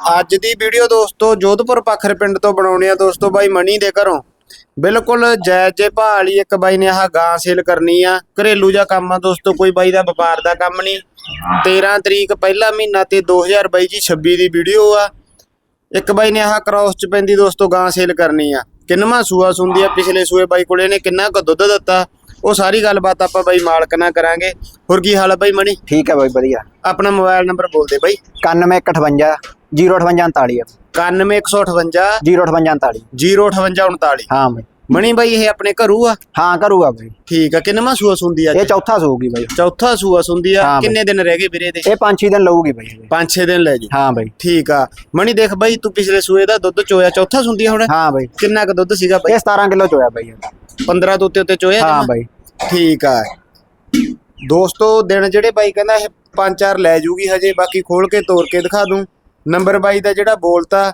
ਅੱਜ ਦੀ ਵੀਡੀਓ ਦੋਸਤੋ ਜੋਧਪੁਰ ਪਖਰ ਪਿੰਡ ਤੋਂ ਬਣਾਉਣੇ ਆ ਦੋਸਤੋ ਬਾਈ ਮਣੀ ਦੇ ਘਰੋਂ। ਬਿਲਕੁਲ ਜਾਇਜ਼ ਜੇ ਭਾਅ ਵਾਲੀ ਇੱਕ ਬਾਈ ਨੇ ਆਹ ਗਾਂ ਸੇਲ ਕਰਨੀ ਆ। ਘਰੇਲੂ ਜਿਹਾ ਕੰਮ ਆ ਦੋਸਤੋ, ਕੋਈ ਬਾਈ ਦਾ ਵਪਾਰ ਦਾ ਕੰਮ ਨਹੀਂ। 13 ਤਰੀਕ ਪਹਿਲਾ ਮਹੀਨਾ ਤੇ 2022 ਜੀ 26 ਦੀ ਵੀਡੀਓ ਆ। ਇੱਕ ਬਾਈ ਨੇ ਆਹ ਕ੍ਰਾਸ ਚ ਪੈਂਦੀ ਦੋਸਤੋ ਗਾਂ ਸੇਲ ਕਰਨੀ ਆ। ਕਿੰਨਵਾਂ ਸੂਆ ਸੁੰਦੀ ਆ? ਪਿਛਲੇ ਸੂਏ ਬਾਈ ਕੋਲੇ ਨੇ ਕਿੰਨਾ ਕੁ ਦੁੱਧ ਦਿੱਤਾ? ਉਹ ਸਾਰੀ ਗੱਲਬਾਤ ਆਪਾਂ ਬਾਈ ਮਾਲਕ ਨਾਲ ਕਰਾਂਗੇ। ਹੋਰ ਕੀ ਹਾਲ ਆ ਬਾਈ ਮਣੀ? ਠੀਕ ਹੈ ਬਾਈ ਵਧੀਆ। ਆਪਣਾ ਮੋਬਾਈਲ ਨੰਬਰ ਬੋਲ ਦੇ ਬਾਈ। 9158 05839 91158 05839 05839 ਹਾਂ ਬਾਈ। ਮਣੀ ਬਾਈ ਇਹ ਆਪਣੇ ਘਰੂ ਆ? ਹਾਂ ਕਰੂਗਾ ਬਾਈ। ਠੀਕ ਆ ਕਿੰਨਵਾਂ ਸੂਆ ਸੁੰਦੀ ਆ ਇਹ ਚੌਥਾ ਸੂਗੀ ਬਾਈ। ਚੌਥਾ ਸੂਆ ਸੁੰਦੀ ਆ। ਕਿੰਨੇ ਦਿਨ ਰਹਿ ਗਏ ਵੀਰੇ ਦੇ ਇਹ 5-6 ਦਿਨ ਲਊਗੀ ਬਾਈ ਇਹ। 5-6 ਦਿਨ ਲੈ ਜੀ। ਹਾਂ ਬਾਈ। ਠੀਕ ਆ। ਮਣੀ ਦੇਖ ਬਾਈ ਤੂੰ ਪਿਛਲੇ ਸੂਏ ਦਾ ਦੁੱਧ ਚੋਇਆ ਚੌਥਾ ਸੁੰਦੀ ਆ ਹੁਣ? ਹਾਂ ਬਾਈ। ਕਿੰਨਾ ਕੁ ਦੁੱਧ ਸੀਗਾ ਬਾਈ? ਇਹ 17 ਕਿਲੋ ਚੋਇਆ ਬਾਈ। 15 ਤੋਂ ਉੱਤੇ ਉੱਤੇ ਚੋਇਆ ਹਾਂ? ਬਾਈ। ਠੀਕ ਆ। ਦੋਸਤੋ ਦਿਨ ਜਿਹੜੇ ਬਾਈ ਕਹਿੰਦਾ ਇਹ ਪੰਜ ਚਾਰ ਲੈ ਜੂਗੀ ਹਜੇ ਬਾਕੀ ਖੋਲ ਕੇ ਤੋੜ ਕੇ ਦਿਖਾ ਦੂੰ। ਨੰਬਰ ਬਾਈ ਦਾ ਜਿਹੜਾ ਬੋਲਤਾ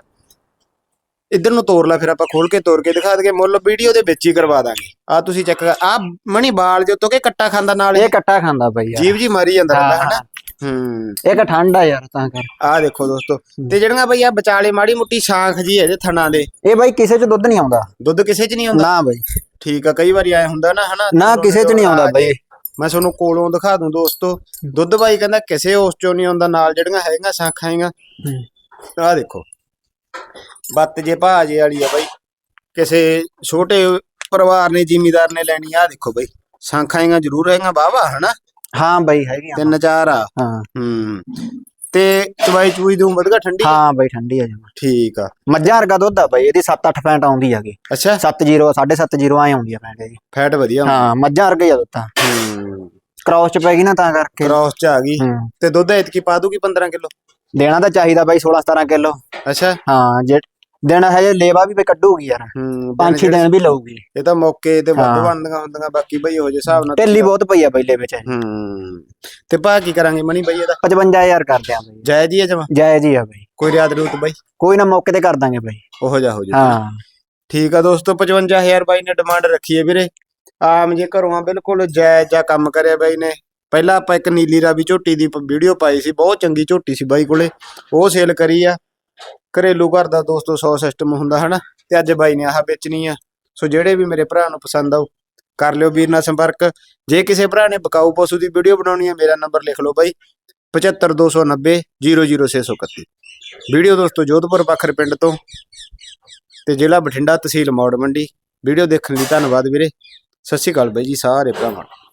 ਇੱਧਰ ਨੂੰ ਤੋੜ ਲਾ ਫਿਰ ਆਪਾਂ ਖੋਲ ਕੇ ਤੋੜ ਕੇ ਦਿਖਾ ਦਗੇ ਮੁੱਲ ਵੀਡੀਓ ਦੇ ਵਿੱਚ ਹੀ ਕਰਵਾ ਦਾਂਗੇ। ਆ ਤੁਸੀਂ ਚੈੱਕ ਆ ਮਣੀ ਬਾਲ ਜੋ ਤੋਂ ਕਿ ਕੱਟਾ ਖਾਂਦਾ ਨਾਲ ਇਹ ਕੱਟਾ ਖਾਂਦਾ ਬਾਈ ਯਾਰ ਜੀਵ ਜੀ ਮਾਰੀ ਜਾਂਦਾ ਰਹਿੰਦਾ ਹਾਂ, ਹਨਾ? ਹੂੰ। ਇਹ ਠੰਡਾ ਯਾਰ ਤਾਂ ਕਰ ਆ ਦੇਖੋ ਦੋਸਤੋ ਤੇ ਜਿਹੜੀਆਂ ਬਈ ਆ ਵਿਚਾਲੇ ਮਾੜੀ ਮੁੱਟੀ ਸ਼ਾਂਖ ਜੀ ਇਹਦੇ ਥਣਾ ਦੇ। ਇਹ ਬਾਈ ਕਿਸੇ ਚ ਦੁੱਧ ਨਹੀਂ ਆਉਂਦਾ। ਦੁੱਧ ਕਿਸੇ 'ਚ ਨਹੀਂ ਆਉਂਦਾ? ਨਾ ਬਾਈ। ਠੀਕ ਆ ਕਈ ਵਾਰੀ ਆਏ ਹੁੰਦਾ ਨਾ ਹਨਾ ਨਾ ਕਿਸੇ ਚ ਨਹੀਂ ਆਉਂਦਾ ਬਾਈ। ਮੈਂ ਤੁਹਾਨੂੰ ਕੋਲੋਂ ਦਿਖਾ ਦੂੰ ਦੋਸਤੋ ਦੁੱਧ ਬਾਈ ਕਹਿੰਦਾ ਕਿਸੇ ਉਸ ਚੋਂ ਨਹੀਂ ਆਉਂਦਾ ਨਾਲ ਜਿਹੜੀਆਂ ਹੈਗੀਆਂ ਸ਼ਾਖਾਂ ਹੈਗੀਆਂ। ਆਹ ਦੇਖੋ ਬੱਤ ਜੇ ਭਾਜੇ ਵਾਲੀ ਆ ਬਾਈ। ਕਿਸੇ ਛੋਟੇ ਪਰਿਵਾਰ ਨੇ ਜ਼ਿਮੀਦਾਰ ਨੇ ਲੈਣੀ ਆ ਦੇਖੋ ਬਾਈ। ਸ਼ਾਖਾਂ ਹੈਗੀਆਂ ਜ਼ਰੂਰ ਹੈਗੀਆਂ ਵਾਵਾ ਹਨਾ। ਹਾਂ ਬਾਈ ਹੈਗੀਆਂ। ਤਿੰਨ ਚਾਰ ਆ। ਹਾਂ। ਹੂੰ। ਤੇ ਚਵਾਈ ਚੂਈ ਦੂੰ ਵਧਗਾ ਠੰਡੀ ਹਾਂ ਬਾਈ ਠੰਡੀ ਆ ਜਮਾ ਠੀਕ ਆ। ਮੱਝਾਂ ਵਰਗਾ ਦੁੱਧ ਆ ਬਾਈ ਇਹਦੀ 7-8 ਪੈਂਟ ਆਉਂਦੀ ਹੈਗੀ। ਅੱਛਾ। 70 7.5 ਆਏ ਆਉਂਦੀ ਆ ਪੈਂਟ ਇਹਦੀ। ਫੈਟ ਵਧੀਆ ਹਾਂ ਮੱਝਾਂ ਵਰਗਾ ਹੀ ਆ ਦੁੱਧ ਤਾਂ। ਹੂੰ। ਕ੍ਰਾਸ ਚ ਪੈ ਗਈ ਨਾ ਤਾਂ ਕਰਕੇ। ਕ੍ਰਾਸ ਚ ਆ ਗਈ। ਹੂੰ। ਤੇ ਦੁੱਧ ਐਤਕੀ ਪਾ ਦੂਗੀ 15 ਕਿਲੋ? ਦੇਣਾ ਤਾਂ ਚਾਹੀਦਾ ਬਾਈ 16-17 ਕਿਲੋ। ਅੱਛਾ। ਹਾਂ ਜੇ ਦੇਣਾ ਹੈ ਜੇ ਲੇਵਾ ਵੀ ਬਈ ਕੱਢੂਗੀ ਯਾਰ। ਹੂੰ ਪੰਜ ਛੇ ਦਿਨ ਵੀ ਲਊਗੀ। ਇਹ ਤਾਂ ਮੌਕੇ ਤੇ ਵੱਧ ਹਾਂ। ਬਣਦੀਆਂ ਹੁੰਦੀਆਂ ਬਾਕੀ ਬਈ ਹੋ ਜੇ ਹਿਸਾਬ ਨਾਲ ਢਿੱਲੀ ਬਹੁਤ ਪਈ ਆ ਬਈ ਲੇਵੇ ਚ। ਹੂੰ। ਤੇ ਭਾ ਕੀ ਕਰਾਂਗੇ ਮਣੀ ਬਈ ਇਹਦਾ? 55000 ਕਰਦੇ ਆ ਬਈ। ਜਾਇਜ਼ ਹੀ ਹੈ ਜਮਾ? ਜਾਇਜ਼ ਹੀ ਆ ਬਈ। ਕੋਈ ਰਿਆਦ ਰੂਤ ਬਈ? ਕੋਈ ਨਾ ਮੌਕੇ ਤੇ ਕਰ ਦਾਂਗੇ ਬਈ। ਉਹੋ ਜਾ ਹੋ ਜਾ ਹਾਂ। ਠੀਕ ਆ ਦੋਸਤੋ 55000 ਬਾਈ ਨੇ ਡਿਮਾਂਡ ਰੱਖੀ ਹੈ ਵੀਰੇ। ਆਮ ਜੇ ਘਰੋਂ ਆ ਬਿਲਕੁਲ ਜਾਇਜ਼ ਜਾਂ ਕੰਮ ਕਰਿਆ ਬਾਈ ਨੇ। ਪਹਿਲਾਂ ਆਪਾਂ ਇੱਕ ਨੀਲੀ ਰਾਵੀ ਝੋਟੀ ਦੀ ਵੀਡੀਓ ਪਾਈ ਸੀ ਬਹੁਤ ਚੰਗੀ ਝੋਟੀ ਸੀ ਬਾਈ ਕੋਲੇ। ਉਹ ਸੇਲ ਕਰੀ ਆ। ਘਰੇਲੂ ਘਰ ਦਾ ਦੋਸਤੋ 100 ਸਿਸਟਮ ਹੁੰਦਾ ਹਨਾ। ਤੇ ਅੱਜ ਬਾਈ ਨੇ ਆਹ ਵੇਚਣੀ ਆ। ਸੋ ਜਿਹੜੇ ਵੀ ਮੇਰੇ ਭਰਾ ਨੂੰ ਪਸੰਦ ਆਉ ਕਰ ਲਿਓ ਵੀਰ ਨਾਲ ਸੰਪਰਕ। ਜੇ ਕਿਸੇ ਭਰਾ ਨੇ ਬਕਾਊ ਪਸ਼ੂ ਦੀ ਵੀਡੀਓ ਬਣਾਉਣੀ ਹੈ, ਮੇਰਾ ਨੰਬਰ ਲਿਖ ਲਓ ਬਾਈ। 75290 00631 ਵੀਡੀਓ ਦੋਸਤੋ, ਜੋਧਪੁਰ ਪਖਰ ਪਿੰਡ ਤੋਂ ਤੇ ਜ਼ਿਲ੍ਹਾ ਬਠਿੰਡਾ ਤਹਿਸੀਲ ਮੌੜ ਮੰਡੀ। ਵੀਡੀਓ ਦੇਖਣ ਲਈ ਧੰਨਵਾਦ ਵੀਰੇ। ਸਤਿ ਸ਼੍ਰੀ ਅਕਾਲ ਬਾਈ ਜੀ, ਸਾਰੇ ਭਰਾਵਾਂ ਨੂੰ।